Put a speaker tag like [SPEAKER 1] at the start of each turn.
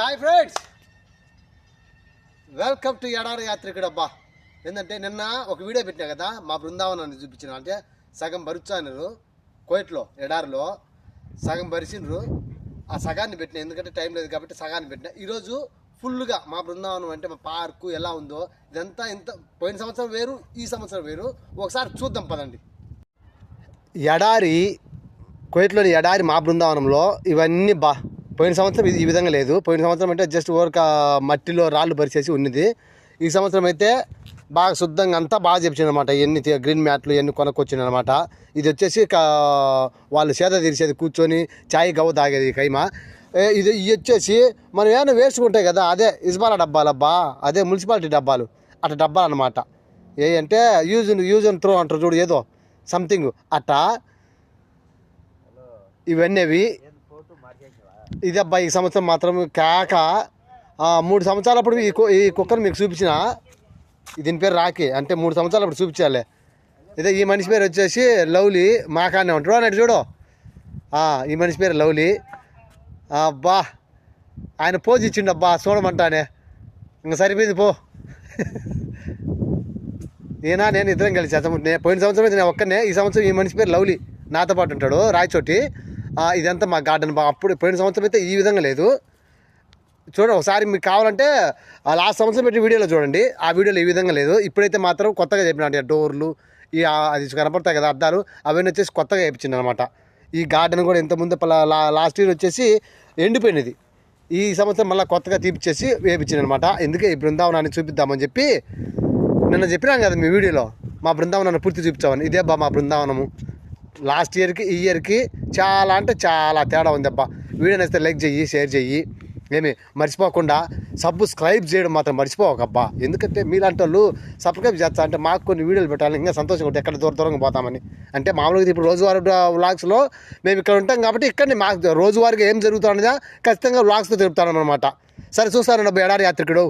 [SPEAKER 1] Hi friends welcome to ఎడారి యాత్రికుడు అబ్బా. ఏంటంటే నిన్న ఒక వీడియో పెట్టినా కదా మా బృందావనాన్ని చూపించిన. అంటే సగం భరుచానరు కోయిట్లో ఎడారిలో సగం భరిసిండ్రు ఆ సగాన్ని పెట్టిన ఎందుకంటే టైం లేదు కాబట్టి సగాన్ని పెట్టిన. ఈరోజు ఫుల్గా మా బృందావనం అంటే మా పార్కు ఎలా ఉందో ఇదంతా ఇంత పోయిన సంవత్సరం వేరు ఈ సంవత్సరం వేరు. ఒకసారి చూద్దాం పదండి. ఎడారి కోయిట్లోని ఎడారి మా బృందావనంలో ఇవన్నీ బా పోయిన సంవత్సరం ఈ విధంగా లేదు. పోయిన సంవత్సరం అంటే జస్ట్ ఓరక మట్టిలో రాళ్ళు పరిచేసి ఉన్నది. ఈ సంవత్సరం అయితే బాగా శుద్ధంగా అంతా బాగా చెప్పింది అనమాట ఎన్ని గ్రీన్ మ్యాట్లు ఎన్ని కొనుక్కొచ్చింది అనమాట ఇది వచ్చేసి వాళ్ళు సేద తీర్చేది కూర్చొని ఛాయ్ గవ్వ తాగేది కైమ ఏ, ఇది ఇవి వచ్చేసి మనం ఏమైనా వేసుకుంటాయి కదా అదే ఇస్బాలా డబ్బాలబ్బా అదే మున్సిపాలిటీ డబ్బాలు అట్లా డబ్బాలు అనమాట ఏ అంటే యూజ్ యూజ్ అండ్ త్రో అంటారు చూడు ఏదో సంథింగ్ అట్టా. ఇవన్నీ ఇది అబ్బా ఈ సంవత్సరం మాత్రం కాక మూడు సంవత్సరాలు అప్పుడు ఈ కు- ఈ కుక్కను మీకు చూపించిన దీని పేరు రాకి అంటే మూడు సంవత్సరాలు అప్పుడు చూపించాలి. ఇదే ఈ మనిషి పేరు వచ్చేసి లవ్లీ మాకానే ఉంటాడు. అన్నట్టు చూడు. ఈ మనిషి పేరు లవ్లీ అబ్బా ఆయన పోజ్ ఇచ్చిండు అబ్బా చూడమంటానే. ఇంకా సరిపోయింది పో. ఈయన నేను ఇద్దరం కలిసి చేస్తాము నేను పోయిన సంవత్సరం అయితే నేను ఒక్కనే ఈ సంవత్సరం ఈ మనిషి పేరు లవ్లీ నాతో పాటు ఉంటాడు రాయచోటి ఇదంతా మా గార్డెన్ బా అప్పుడు పోయిన సంవత్సరం అయితే ఈ విధంగా లేదు. చూడండి ఒకసారి మీకు కావాలంటే లాస్ట్ సంవత్సరం పెట్టి వీడియోలో చూడండి. ఆ వీడియోలో ఈ విధంగా లేదు. ఇప్పుడైతే మాత్రం కొత్తగా చెప్పిన డోర్లు ఈ అది కనపడతాయి కదా అద్దాలు అవన్నీ వచ్చేసి కొత్తగా వేయించింది అనమాట ఈ గార్డెన్ కూడా ఇంతకుముందు పలా- లా లాస్ట్ ఇయర్ వచ్చేసి ఎండిపోయినది. ఈ సంవత్సరం మళ్ళీ కొత్తగా తీపిచ్చేసి వేయించింది అనమాట ఎందుకే ఈ బృందావనాన్ని చూపిద్దామని చెప్పి నిన్న చెప్పినాం కదా మీ వీడియోలో. మా బృందావనాన్ని పూర్తి చూపించామని. ఇదే బా మా బృందావనము. లాస్ట్ ఇయర్కి ఈ ఇయర్కి చాలా అంటే చాలా తేడా ఉంది అబ్బా వీడియో నచ్చితే లైక్ చెయ్యి షేర్ చెయ్యి. ఏమి మర్చిపోకుండా సబ్స్క్రైబ్ చేయడం మాత్రం మర్చిపోకబ్బా ఎందుకంటే మీలాంటి వాళ్ళు సబ్స్క్రైబ్ చేస్తా అంటే మాకు కొన్ని వీడియోలు పెట్టాలి ఇంకా సంతోషంగా ఉంటుంది ఎక్కడ దూర దూరంగా పోతామని. అంటే మామూలుగా ఇప్పుడు రోజువారీ వ్లాగ్స్లో మేము ఇక్కడ ఉంటాం కాబట్టి ఇక్కడనే మాకు రోజువారీగా ఏం జరుగుతుందో ఖచ్చితంగా వ్లాగ్స్తో తెలుపుతాను అనమాట సరే చూస్తాను ఎడారి యాత్రికుడు.